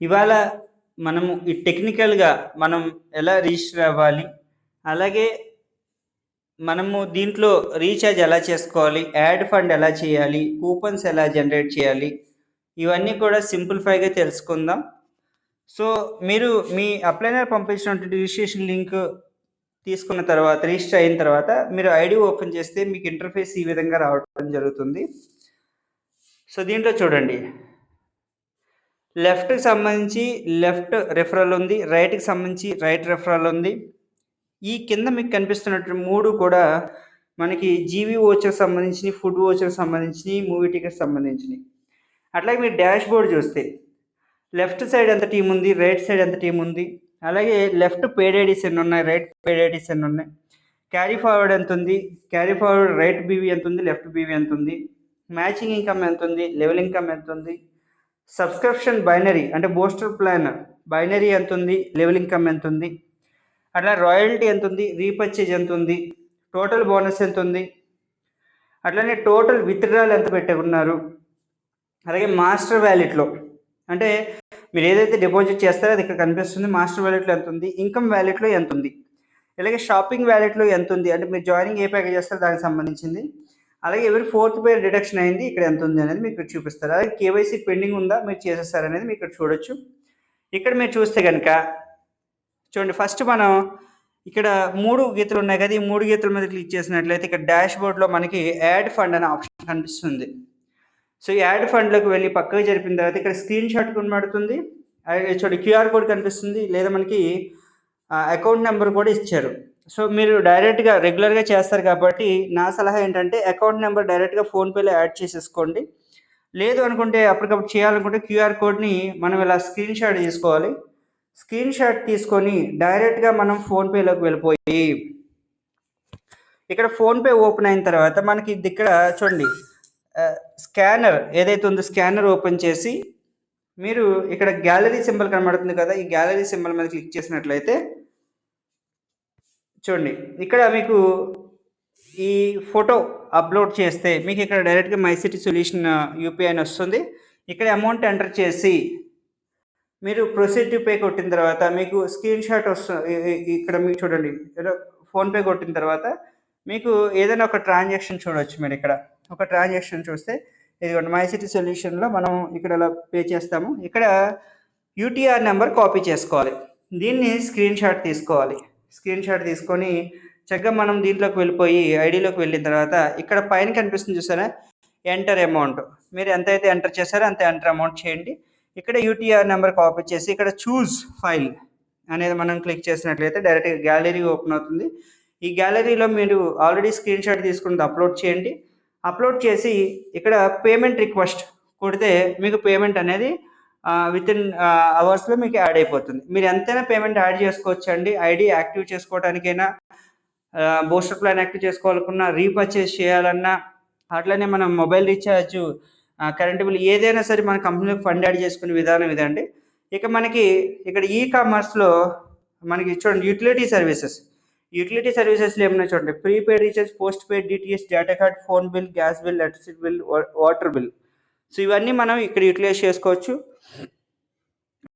ఇవాళ మనము ఈ టెక్నికల్గా మనం ఎలా రిజిస్టర్ అవ్వాలి? అలాగే మనము దీంట్లో రీఛార్జ్ ఎలా చేసుకోవాలి? యాడ్ ఫండ్ ఎలా చేయాలి? కూపన్స్ ఎలా జనరేట్ చేయాలి? ఇవన్నీ కూడా సింప్లిఫైగా తెలుసుకుందాం. సో మీరు మీ అప్లైనర్ పంపించినటువంటి రిజిస్ట్రేషన్ లింక్ తీసుకున్న తర్వాత రిజిస్టర్ అయిన తర్వాత మీరు ఐడి ఓపెన్ చేస్తే మీకు ఇంటర్ఫేస్ ఈ విధంగా రావడం జరుగుతుంది. సో దీంట్లో చూడండి. లెఫ్ట్కి సంబంధించి లెఫ్ట్ రెఫరల్ ఉంది రైట్కి సంబంధించి రైట్ రెఫరల్ ఉంది. ఈ కింద మీకు కనిపిస్తున్నట్టు మూడు కూడా మనకి జీవీ ఓచర్ సంబంధించి ఫుడ్ ఓచర్ సంబంధించి మూవీ టికెట్ సంబంధించినవి అట్లాగే మీరు డాష్ బోర్డ్ చూస్తే లెఫ్ట్ సైడ్ ఎంత టీం ఉంది రైట్ సైడ్ ఎంత టీం ఉంది అలాగే లెఫ్ట్ పేడ్ ఐడీస్ ఎన్ని ఉన్నాయి రైట్ పేడ్ ఐడీస్ ఎన్ని ఉన్నాయి క్యారీ ఫార్వర్డ్ ఎంత ఉంది క్యారీ ఫార్వర్డ్ రైట్ బీవీ ఎంత ఉంది లెఫ్ట్ బీవీ ఎంత ఉంది మ్యాచింగ్ ఇన్కమ్ ఎంత ఉంది లెవెల్ ఇన్కమ్ ఎంత ఉంది సబ్స్క్రిప్షన్ బైనరీ అంటే బూస్టర్ ప్లాన్. బైనరీ ఎంత ఉంది లెవెల్ ఇన్కమ్ ఎంత ఉంది అట్లా రాయల్టీ ఎంత ఉంది రీపర్చేజ్ ఎంత ఉంది టోటల్ బోనస్ ఎంత ఉంది అట్లనే టోటల్ విత్డ్రాల్ ఎంత పెట్టుకున్నారు? అలాగే మాస్టర్ వ్యాలెట్లో. అంటే మీరు ఏదైతే డిపాజిట్ చేస్తారో అది ఇక్కడ కనిపిస్తుంది. మాస్టర్ వ్యాలెట్లో ఎంత ఉంది ఇన్కమ్ వ్యాలెట్లో ఎంత ఉంది అలాగే షాపింగ్ వ్యాలెట్లో ఎంత ఉంది అంటే మీరు జాయినింగ్ ఏ ప్యాకేజ్ చేస్తారో దానికి సంబంధించింది. అలాగే ఎవరి ఫోర్త్ పేర్ డిడక్షన్ అయింది ఇక్కడ ఎంత ఉంది అనేది మీకు చూపిస్తారు. అలాగే కేవైసీ పెండింగ్ ఉందా మీరు చేసేస్తారు అనేది మీకు ఇక్కడ చూడొచ్చు. ఇక్కడ మీరు చూస్తే కనుక చూడండి ఫస్ట్ మనం ఇక్కడ మూడు గీతలు ఉన్నాయి కదా ఈ మూడు గీతల మీద క్లిక్ చేసినట్లయితే ఇక్కడ డాష్ బోర్డ్లో మనకి యాడ్ ఫండ్ అనే ఆప్షన్ కనిపిస్తుంది. సో ఈ యాడ్ ఫండ్లోకి వెళ్ళి పక్కకు జరిపిన తర్వాత ఇక్కడ స్క్రీన్ షాట్ కనబడుతుంది. చూడండి క్యూఆర్ కోడ్ కనిపిస్తుంది. లేదా మనకి అకౌంట్ నెంబర్ కూడా ఇచ్చారు. సో మీరు డైరెక్ట్గా రెగ్యులర్గా చేస్తారు కాబట్టి నా సలహా ఏంటంటే అకౌంట్ నెంబర్ డైరెక్ట్గా ఫోన్పేలో యాడ్ చేసేసుకోండి. లేదు అనుకుంటే అప్పటికప్పుడు చేయాలనుకుంటే క్యూఆర్ కోడ్ని మనం ఇలా స్క్రీన్ షాట్ తీసుకోవాలి. స్క్రీన్ షాట్ తీసుకొని డైరెక్ట్గా మనం ఫోన్పేలోకి వెళ్ళిపోయి ఇక్కడ ఫోన్పే ఓపెన్ అయిన తర్వాత మనకి ఇది ఇక్కడ చూడండి. స్కానర్ ఏదైతే ఉందో స్కానర్ ఓపెన్ చేసి మీరు ఇక్కడ గ్యాలరీ సింబల్ కనబడుతుంది కదా ఈ గ్యాలరీ సింబల్ మీద క్లిక్ చేసినట్లయితే చూడండి. ఇక్కడ మీకు ఈ ఫోటో అప్లోడ్ చేస్తే మీకు ఇక్కడ డైరెక్ట్గా మై సిటీ సొల్యూషన్ యూపీఐ అని వస్తుంది. ఇక్కడ అమౌంట్ ఎంటర్ చేసి మీరు ప్రొసీడ్ టు పే కొట్టిన తర్వాత మీకు స్క్రీన్ షాట్ వస్తుంది ఇక్కడ మీకు చూడండి. ఫోన్పే కొట్టిన తర్వాత మీకు ఏదైనా ఒక ట్రాన్సాక్షన్ చూడవచ్చు మీరు ఇక్కడ. ఒక ట్రాన్సాక్షన్ చూస్తే ఇదిగోండి మై సిటీ సొల్యూషన్లో మనం ఇక్కడ ఇలా పే చేస్తాము. ఇక్కడ యూటీఆర్ నెంబర్ కాపీ చేసుకోవాలి. దీన్ని స్క్రీన్ షాట్ తీసుకోవాలి. స్క్రీన్ షాట్ తీసుకొని చక్కగా మనం దీంట్లోకి వెళ్ళిపోయి ఐడిలోకి వెళ్ళిన తర్వాత ఇక్కడ పైన కనిపిస్తుంది చూసారా? ఎంటర్ అమౌంట్ మీరు ఎంత అయితే ఎంటర్ చేశారో అంత ఎంటర్ అమౌంట్ చేయండి. ఇక్కడ యూటీఆర్ నెంబర్ కాపీ చేసి ఇక్కడ చూస్ ఫైల్ అనేది మనం క్లిక్ చేసినట్లయితే డైరెక్ట్గా గ్యాలరీ ఓపెన్ అవుతుంది. ఈ గ్యాలరీలో మీరు ఆల్రెడీ స్క్రీన్ షాట్ తీసుకుని అప్లోడ్ చేయండి. అప్లోడ్ చేసి ఇక్కడ పేమెంట్ రిక్వెస్ట్ కొడితే మీకు పేమెంట్ అనేది విత్ ఇన్ అవర్స్లో మీకు యాడ్ అయిపోతుంది. మీరు ఎంతైనా పేమెంట్ యాడ్ చేసుకోవచ్చు అండి ఐడి యాక్టివ్ చేసుకోవడానికైనా బూస్టర్ ప్లాన్ యాక్టివ్ చేసుకోవాలనుకున్నా రీపర్చేస్ చేయాలన్నా అట్లనే మనం మొబైల్ రీఛార్జ్ కరెంట్ బిల్ ఏదైనా సరే మన కంపెనీలకు ఫండ్ యాడ్ చేసుకునే విధానం ఇదండి. ఇక మనకి ఇక్కడ ఈ కామర్స్లో మనకి చూడండి యూటిలిటీ సర్వీసెస్ యూటిలిటీ సర్వీసెస్లో ఏమైనా చూడండి prepaid recharge post paid DTS data card phone bill gas bill electricity bill water bill so ఇవన్నీ మనం ఇక్కడ యూటిలైజ్ చేసుకోవచ్చు.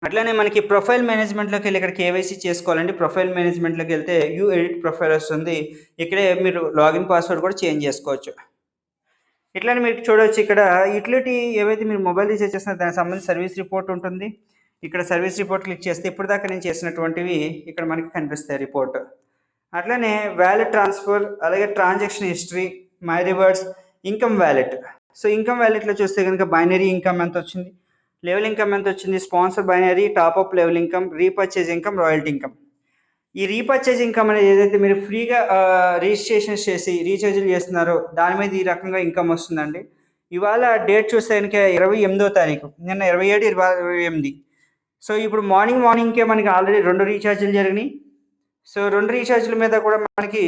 అట్లానే మనకి ప్రొఫైల్ మేనేజ్మెంట్లోకి వెళ్ళి ఇక్కడ కేవైసీ చేసుకోవాలండి. ప్రొఫైల్ మేనేజ్మెంట్లోకి వెళ్తే యూ ఎడిట్ ప్రొఫైల్ వస్తుంది. ఇక్కడే మీరు లాగిన్ పాస్వర్డ్ కూడా చేంజ్ చేసుకోవచ్చు. ఇట్లానే మీరు చూడవచ్చు ఇక్కడ యూటిలిటీ ఏవైతే మీరు మొబైల్ రీఛార్జ్ చేస్తున్నారో దానికి సంబంధించి సర్వీస్ రిపోర్ట్ ఉంటుంది. ఇక్కడ సర్వీస్ రిపోర్ట్ క్లిక్ చేస్తే ఇప్పుడు దాకా నేను చేసినటువంటివి ఇక్కడ మనకి కనిపిస్తాయి రిపోర్ట్ అట్లనే వ్యాలెట్ ట్రాన్స్ఫర్ అలాగే transaction history my rewards income wallet so income వ్యాలెట్లో చూస్తే కనుక బైనరీ ఇన్కమ్ ఎంత వచ్చింది? లెవెల్ ఇన్కమ్ ఎంత వచ్చింది? Sponsor binary top up level income repurchase income royalty income. ఈ రీపర్చేజ్ ఇన్కమ్ అనేది ఏదైతే మీరు ఫ్రీగా రిజిస్ట్రేషన్ చేసి రీఛార్జ్లు చేస్తున్నారో దాని మీద ఈ రకంగా ఇన్కమ్ వస్తుందండి. ఇవాళ డేట్ చూస్తే కనుక ఇరవై ఎనిమిదో తారీఖు. నిన్న ఇరవై ఏడు ఇరవై ఇరవై ఎనిమిది. సో ఇప్పుడు మార్నింగ్ మార్నింగ్కే మనకి ఆల్రెడీ రెండు రీఛార్జ్లు జరిగినాయి. సో రెండు రీఛార్జ్ల మీద కూడా మనకి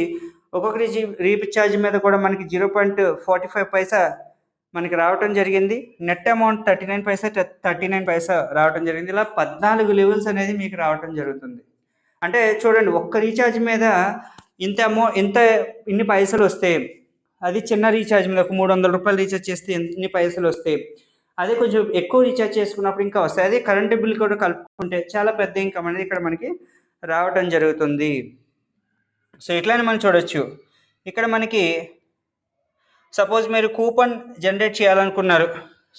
ఒక్కొక్క రీచి రీఛార్జ్ మీద కూడా మనకి జీరో పాయింట్ ఫార్టీ ఫైవ్ పైసా మనకి రావటం జరిగింది. నెట్ అమౌంట్ థర్టీ నైన్ పైసా థర్టీ నైన్ పైసా రావటం జరిగింది. ఇలా పద్నాలుగు లెవెల్స్ అనేది మీకు రావటం జరుగుతుంది. అంటే చూడండి ఒక్క రీఛార్జ్ మీద ఇంత అమౌంట్ ఇంత ఇన్ని పైసలు వస్తే అది చిన్న రీఛార్జ్ మీద ఒక మూడు వందల రూపాయలు రీఛార్జ్ చేస్తే ఇన్ని పైసలు వస్తాయి అదే కొంచెం ఎక్కువ రీఛార్జ్ చేసుకున్నప్పుడు ఇంకా వస్తాయి. అదే కరెంటు బిల్ కూడా కలుపుకుంటే చాలా పెద్ద ఇన్కమ్ అనేది ఇక్కడ మనకి రావటం జరుగుతుంది. సో ఇట్లానే మనం చూడొచ్చు. ఇక్కడ మనకి సపోజ్ మీరు కూపన్ జనరేట్ చేయాలనుకున్నారు.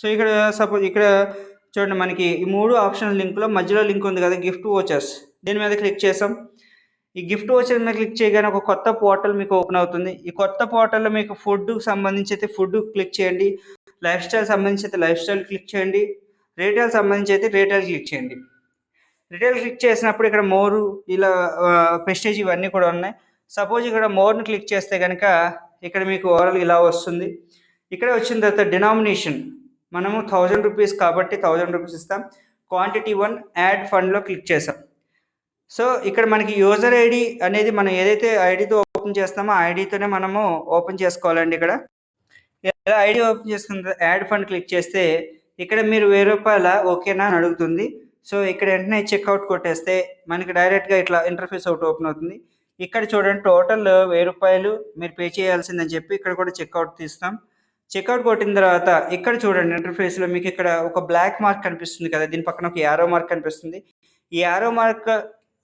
సో ఇక్కడ సపోజ్ ఇక్కడ చూడండి మనకి ఈ మూడు ఆప్షన్ లింక్లో మధ్యలో లింక్ ఉంది కదా గిఫ్ట్ వోచర్స్ దీని మీద క్లిక్ చేసాం ఈ గిఫ్ట్ వోచర్ మీద క్లిక్ చేయగానే ఒక కొత్త పోర్టల్ మీకు ఓపెన్ అవుతుంది. ఈ కొత్త పోర్టల్లో మీకు ఫుడ్ సంబంధించి అయితే ఫుడ్ క్లిక్ చేయండి. లైఫ్ స్టైల్ సంబంధించి అయితే లైఫ్ స్టైల్ క్లిక్ చేయండి. రీటైల్ సంబంధించి అయితే రీటైల్ క్లిక్ చేయండి. రిటైల్ క్లిక్ చేసినప్పుడు ఇక్కడ మోరు ఇలా ప్రెస్టేజ్ ఇవన్నీ కూడా ఉన్నాయి. సపోజ్ ఇక్కడ మోర్ని క్లిక్ చేస్తే కనుక ఇక్కడ మీకు ఓవరాల్ ఇలా వస్తుంది. ఇక్కడ వచ్చిన తర్వాత డినామినేషన్ మనము థౌజండ్ రూపీస్ కాబట్టి థౌజండ్ రూపీస్ ఇస్తాం. క్వాంటిటీ వన్ యాడ్ ఫండ్లో క్లిక్ చేసాం సో ఇక్కడ మనకి యూజర్ ఐడి అనేది మనం ఏదైతే ఐడితో ఓపెన్ చేస్తామో ఆ ఐడితోనే మనము ఓపెన్ చేసుకోవాలండి ఇక్కడ. ఇలా ఐడి ఓపెన్ చేసుకున్న యాడ్ ఫండ్ క్లిక్ చేస్తే ఇక్కడ మీరు వెయ్యి రూపాయల ఓకేనా అని అడుగుతుంది. సో ఇక్కడ వెంటనే చెక్అవుట్ కొట్టేస్తే మనకి డైరెక్ట్గా ఇట్లా ఇంటర్ఫేస్ అవుట్ ఓపెన్ అవుతుంది. ఇక్కడ చూడండి టోటల్ వెయ్యి రూపాయలు మీరు పే చేయాల్సిందని చెప్పి ఇక్కడ కూడా చెక్అవుట్ తీస్తాం. చెక్అవుట్ కొట్టిన తర్వాత ఇక్కడ చూడండి ఇంటర్ఫేస్లో మీకు ఇక్కడ ఒక బ్లాక్ మార్క్ కనిపిస్తుంది కదా దీని పక్కన ఒక యారో మార్క్ కనిపిస్తుంది. ఈ యారో మార్క్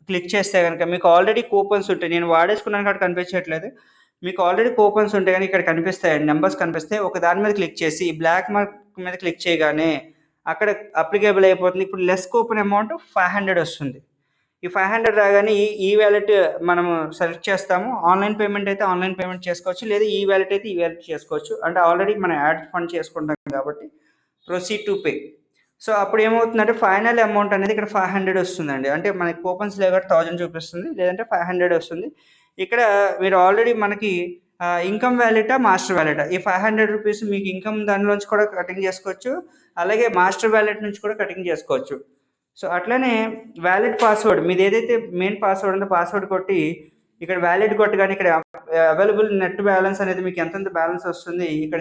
క్లిక్ చేస్తే కనుక మీకు ఆల్రెడీ కూపన్స్ ఉంటాయి. నేను వాడేసుకున్నాను కాబట్టి కనిపించట్లేదు. మీకు ఆల్రెడీ కూపన్స్ ఉంటే కానీ ఇక్కడ కనిపిస్తాయి నెంబర్స్ కనిపిస్తాయి. ఒక దాని మీద క్లిక్ చేసి ఈ బ్లాక్ మార్క్ మీద క్లిక్ చేయగానే అక్కడ అప్లికేబుల్ అయిపోతుంది. ఇప్పుడు less coupon amount five hundred వస్తుంది. ఈ ఫైవ్ హండ్రెడ్ రాగానే ఈ ఈ వ్యాలెట్ మనము సెలెక్ట్ చేస్తాము. ఆన్లైన్ పేమెంట్ అయితే ఆన్లైన్ పేమెంట్ చేసుకోవచ్చు. లేదా ఈ వ్యాలెట్ అయితే ఈ వ్యాలెట్ చేసుకోవచ్చు. అంటే ఆల్రెడీ మనం యాడ్ ఫండ్ చేసుకుంటాం కాబట్టి ప్రొసీడ్ టు పే సో అప్పుడు ఏమవుతుందంటే ఫైనల్ అమౌంట్ అనేది ఇక్కడ ఫైవ్ హండ్రెడ్ వస్తుందండి. అంటే మనకి కూపన్స్ లేకపోతే థౌజండ్ చూపిస్తుంది. లేదంటే ఫైవ్ హండ్రెడ్ వస్తుంది. ఇక్కడ మీరు ఆల్రెడీ మనకి ఇన్కమ్ వ్యాలెటా మాస్టర్ వ్యాలెటా ఈ ఫైవ్ హండ్రెడ్ రూపీస్ మీకు ఇన్కమ్ దానిలోంచి కూడా కటింగ్ చేసుకోవచ్చు. అలాగే మాస్టర్ వ్యాలెట్ నుంచి కూడా కటింగ్ చేసుకోవచ్చు. సో అట్లనే వ్యాలిడ్ పాస్వర్డ్ మీది ఏదైతే మెయిన్ పాస్వర్డ్ ఉందో పాస్వర్డ్ కొట్టి ఇక్కడ వ్యాలిడ్ కొట్టగానే ఇక్కడ అవైలబుల్ నెట్ బ్యాలెన్స్ అనేది మీకు ఎంతెంత బ్యాలెన్స్ వస్తుంది ఇక్కడ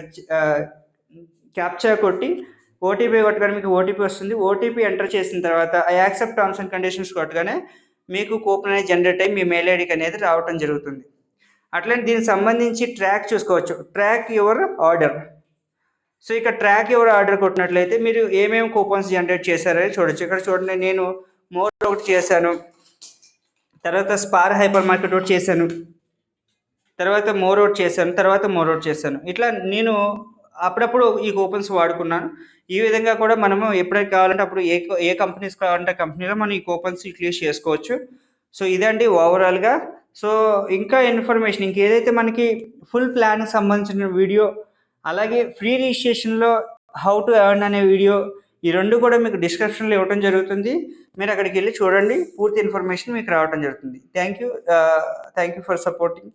క్యాప్చా కొట్టి ఓటీపీ కొట్టగానే మీకు ఓటీపీ వస్తుంది. ఓటీపీ ఎంటర్ చేసిన తర్వాత I accept terms and conditions కొట్టగానే మీకు కూపన్ అనేది జనరేట్ అయ్యి మీ మెయిల్ ఐడికి అనేది రావటం జరుగుతుంది. అట్లనే దీనికి సంబంధించి ట్రాక్ చూసుకోవచ్చు. ట్రాక్ యువర్ ఆర్డర్ సో ఇక్కడ ట్రాక్ ఎవరు ఆర్డర్ కొట్టినట్లయితే మీరు ఏమేమి కూపన్స్ జనరేట్ చేశారని చూడొచ్చు. ఇక్కడ చూడండి నేను మోర్ ఒకటి చేశాను. తర్వాత స్పార్ హైపర్ మార్కెట్ ఒకటి చేశాను. తర్వాత మోర్ ఒకటి చేశాను తర్వాత మోర్ ఒకటి చేశాను. ఇట్లా నేను అప్పుడప్పుడు ఈ కూపన్స్ వాడుకున్నాను. ఈ విధంగా కూడా మనము ఎప్పుడైతే కావాలంటే అప్పుడు ఏ ఏ కంపెనీస్ కావాలంటే కంపెనీలో మనం ఈ కూపన్స్ యూస్ చేసుకోవచ్చు. సో ఇదండి ఓవరాల్గా సో ఇంకా ఇన్ఫర్మేషన్ ఇంకేదైతే మనకి ఫుల్ ప్లాన్కి సంబంధించిన వీడియో అలాగే ఫ్రీ రిజిస్ట్రేషన్లో హౌ టు ఎర్న్ అనే వీడియో ఈ రెండు కూడా మీకు డిస్క్రిప్షన్లో ఇవ్వడం జరుగుతుంది. మీరు అక్కడికి వెళ్ళి చూడండి. పూర్తి ఇన్ఫర్మేషన్ మీకు రావడం జరుగుతుంది. Thank you thank you for supporting